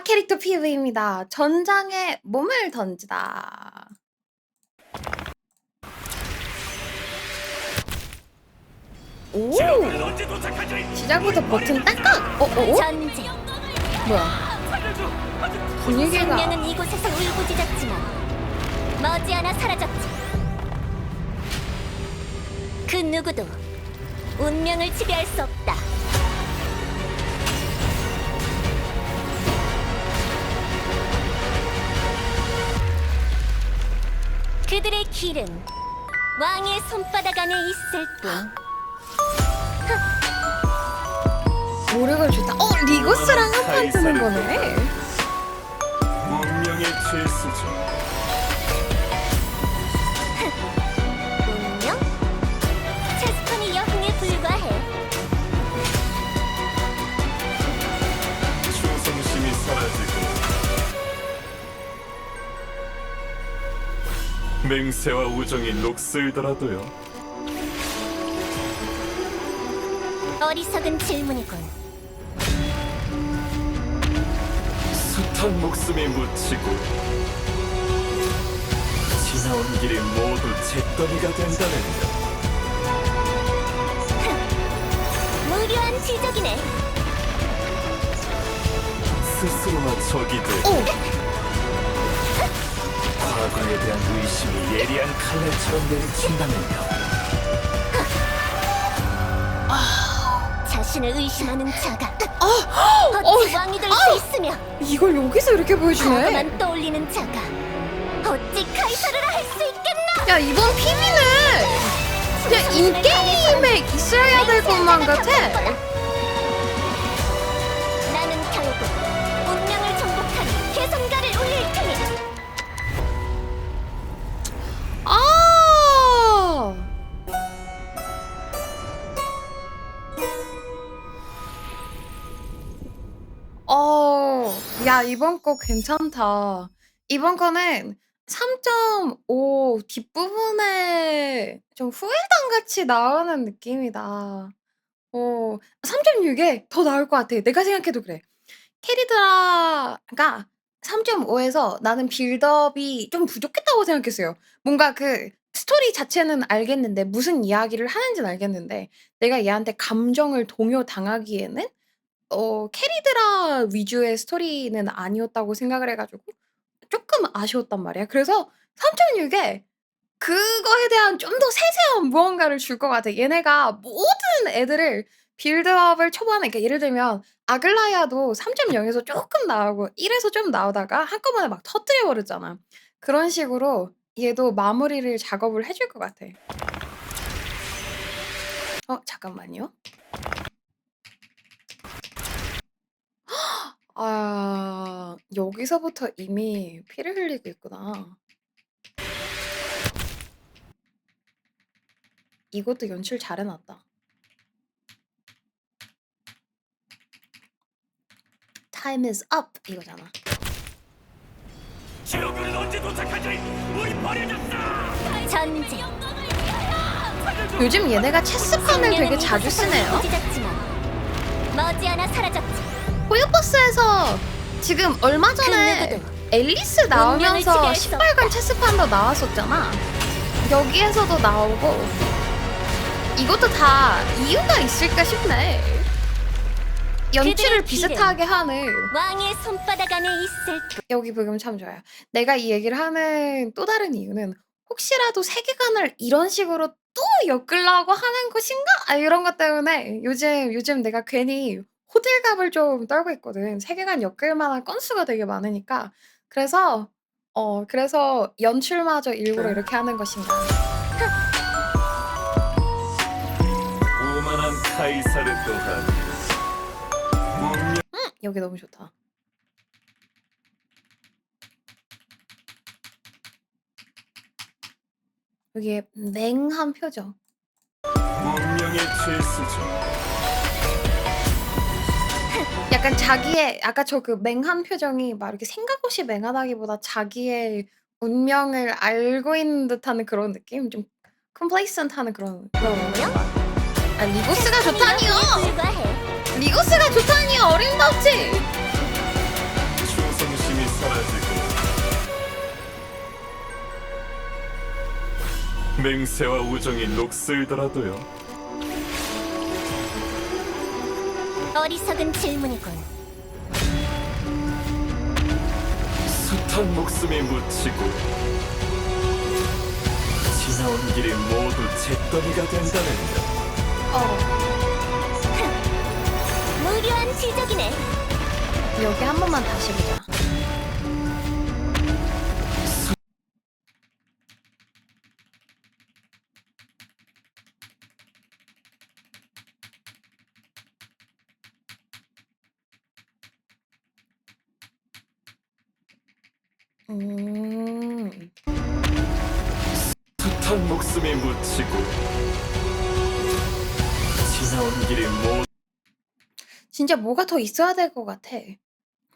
캐릭터 PV입니다. 전장에 몸을 던지다. 오? 시작부터 버튼 딱딱. 어, 어, 어? 전쟁. 뭐야? 분위기가 생명은 이곳에서 울부짖었지만 머지않아 사라졌지. 그 누구도 운명을 지배할 수 없다. 그들의 길은 왕의 손바닥 안에 있을 뿐. 모력을 주다. 어 리고스랑 한 판 뜨는 거네. 운명의 죄수죠. 맹세와 우정이 녹슬더라도요. 어리석은 질문이군. 숱한 목숨이 묻히고 지나온 길이 모두 잿더미가 된다는가. 무료한 지적이네. 스스로가 적이 되고 오 과거에 대한 의심이 예리한 칼날처럼 내리친다면요. 자신을 의심하는 자가 어, 어찌 왕이 될 수 있으며 이걸 여기서 이렇게 보여주네. 과거만 떠올리는 자가 어찌 카이사르라 할 수 있겠나? 야 이번 PV는 그냥 인게임에 있어야 될 것만 같아. 야, 이번 거 괜찮다. 이번 거는 3.5 뒷부분에 좀 후일담 같이 나오는 느낌이다. 어, 3.6에 더 나올 것 같아. 내가 생각해도 그래. 캐리드라가 3.5에서 나는 빌드업이 좀 부족했다고 생각했어요. 뭔가 그 스토리 자체는 알겠는데 무슨 이야기를 하는지는 알겠는데 내가 얘한테 감정을 동요당하기에는 어 캐리드라 위주의 스토리는 아니었다고 생각을 해 가지고 조금 아쉬웠단 말이야. 그래서 3.6 에 그거에 대한 좀 더 세세한 무언가를 줄 것 같아. 얘네가 모든 애들을 빌드업을 초반에 그러니까 예를 들면 아글라야도 3.0 에서 조금 나오고 1 에서 좀 나오다가 한꺼번에 막 터뜨려 버렸잖아. 그런 식으로 얘도 마무리를 작업을 해 줄 것 같아. 어 잠깐만요. 아 여기서부터 이미 피를 흘리고 있구나. 이것도 연출 잘 해 놨다. Time is up 이거잖아. 지옥은 언제 도착하지? 우리 버려졌어! 전쟁 요즘 얘네가 체스판을 되게 자주 쓰네요. 울부짖었지만 머지않아 사라졌지 호요버스에서 지금 얼마 그 전에 앨리스 나오면서 신발관 체스판도 나왔었잖아. 여기에서도 나오고 이것도 다 이유가 있을까 싶네. 연출을 비슷하게 하는 왕의 손바닥 안에 있을 뿐 여기 부분 참 좋아요. 내가 이 얘기를 하는 또 다른 이유는 혹시라도 세계관을 이런 식으로 또 엮으려고 하는 것인가? 아, 이런 것 때문에 요즘 요즘 내가 괜히 호들갑을 좀 떨고 있거든. 세계관 엮을 만한 건수가 되게 많으니까. 그래서 어 그래서 연출마저 일부러 이렇게 하는 것인가. 오만한 카이사르 또한 운명 여기 너무 좋다. 여기에 맹한 표정. 운명의 죄수죠. 약간 자기의 아까 저 그 맹한 표정이 막 이렇게 생각 없이 맹하다기보다 자기의 운명을 알고 있는 듯하는 그런 느낌? 좀 컴플레이션트하는 그런 그런 운명? 아 리고스가 좋다니요! 리고스가 좋다니요! 어림없지! 맹세와 우정이 녹슬더라도요 어리석은 질문이군. 숱한 목숨이 묻히고 지나온 길이 모두 잿더미가 된다면요. 어 무료한 지적이네. 여기 한 번만 다시 보자. 음. 숱한 목숨이 묻히고 지나온 길이 모두 진짜 뭐가 더 있어야 될 것 같아.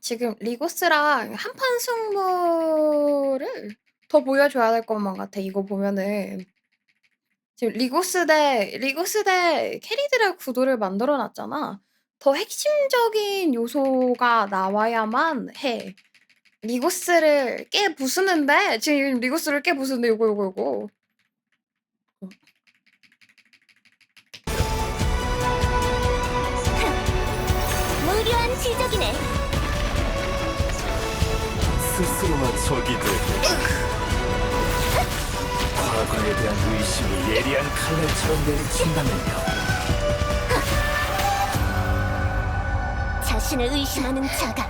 지금 리고스랑 한판 승부를 더 보여줘야 될 것만 같아. 이거 보면은 지금 리고스 대 리고스 대 캐리드라 구도를 만들어 놨잖아. 더 핵심적인 요소가 나와야만 해. 리고스를 깨 부수는데 지금 리고스를 깨 부수는데 요거 요거 요거. 무료한 지적이네. 스스로와 적이 되고 과거에 대한 의심이 예리한 칼날처럼 내리친다면요. 자신을 의심하는 자가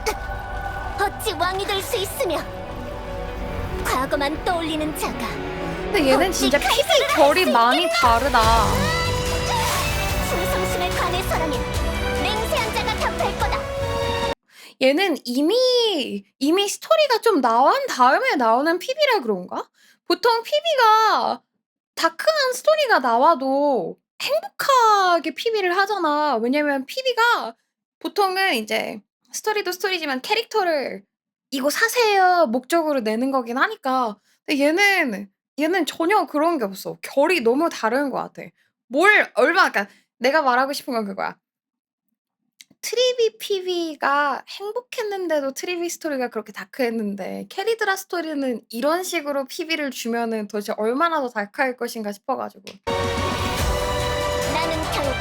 어찌 왕이 될 수 있으며 과거만 떠올리는 자가 근데 얘는 진짜 피비 결이 많이 다르다. 충성심에 관해서라면 맹세한 자가 답할 거다. 얘는 이미 이미 스토리가 좀 나온 다음에 나오는 PB라 그런가? 보통 PB가 다크한 스토리가 나와도 행복하게 PB를 하잖아. 왜냐면 PB가 보통은 이제 스토리도 스토리지만 캐릭터를 이거 사세요 목적으로 내는 거긴 하니까. 근데 얘는 얘는 전혀 그런 게 없어. 결이 너무 다른 것 같아. 뭘 얼마 그러니까 내가 말하고 싶은 건 그거야. 트리비 PV가 행복했는데도 트리비 스토리가 그렇게 다크했는데 캐리드라 스토리는 이런 식으로 PV를 주면은 도대체 얼마나 더 다크할 것인가 싶어가지고 나는 결국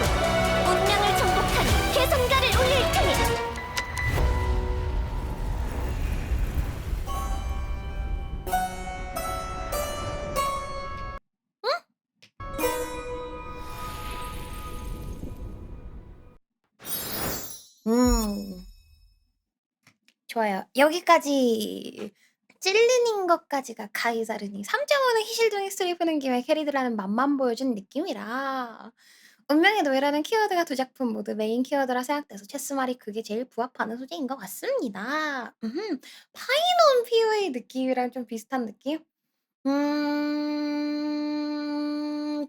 운명을 좋아요 여기까지 찔리는 것까지가 가이자르니 3.5는 희실종의 스토리 푸는 김에 캐리드라는 맛만 보여준 느낌이라 운명의 노예라는 키워드가 두 작품 모두 메인 키워드라 생각돼서 체스말이 그게 제일 부합하는 소재인 것 같습니다. 음흠. 파이논 POA 느낌이랑 좀 비슷한 느낌? 음,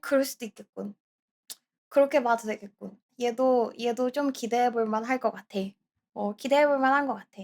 그럴 수도 있겠군. 그렇게 봐도 되겠군. 얘도 얘도 좀 기대해 볼 만할 것 같아. 어, 기대해 볼 만한 것 같아.